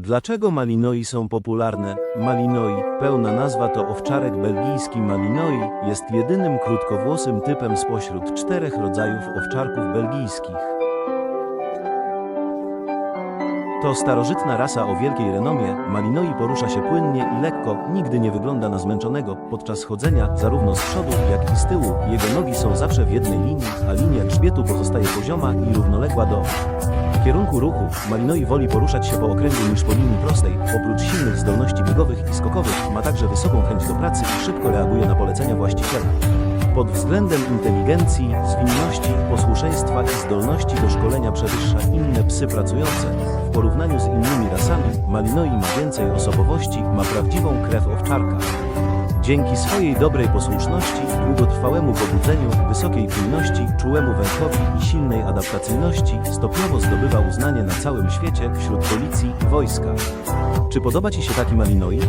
Dlaczego Malinoi są popularne? Malinoi, pełna nazwa to owczarek belgijski Malinoi, jest jedynym krótkowłosym typem spośród czterech rodzajów owczarków belgijskich. To starożytna rasa o wielkiej renomie, Malinoi porusza się płynnie i lekko, nigdy nie wygląda na zmęczonego. Podczas chodzenia, zarówno z przodu, jak i z tyłu, jego nogi są zawsze w jednej linii, a linia grzbietu pozostaje pozioma i równoległa do kierunku ruchu. Malinoi woli poruszać się po okręgu niż po linii prostej. Oprócz silnych zdolności biegowych i skokowych, ma także wysoką chęć do pracy i szybko reaguje na polecenia właściciela. Pod względem inteligencji, zwinności, posłuszeństwa i zdolności do szkolenia przewyższa inne psy pracujące. W porównaniu z innymi rasami, Malinoi ma więcej osobowości, ma prawdziwą krew owczarka. Dzięki swojej dobrej posłuszności, długotrwałemu pobudzeniu, wysokiej czujności, czułemu węchowi i silnej adaptacyjności, stopniowo zdobywa uznanie na całym świecie wśród policji i wojska. Czy podoba Ci się taki Malinoi?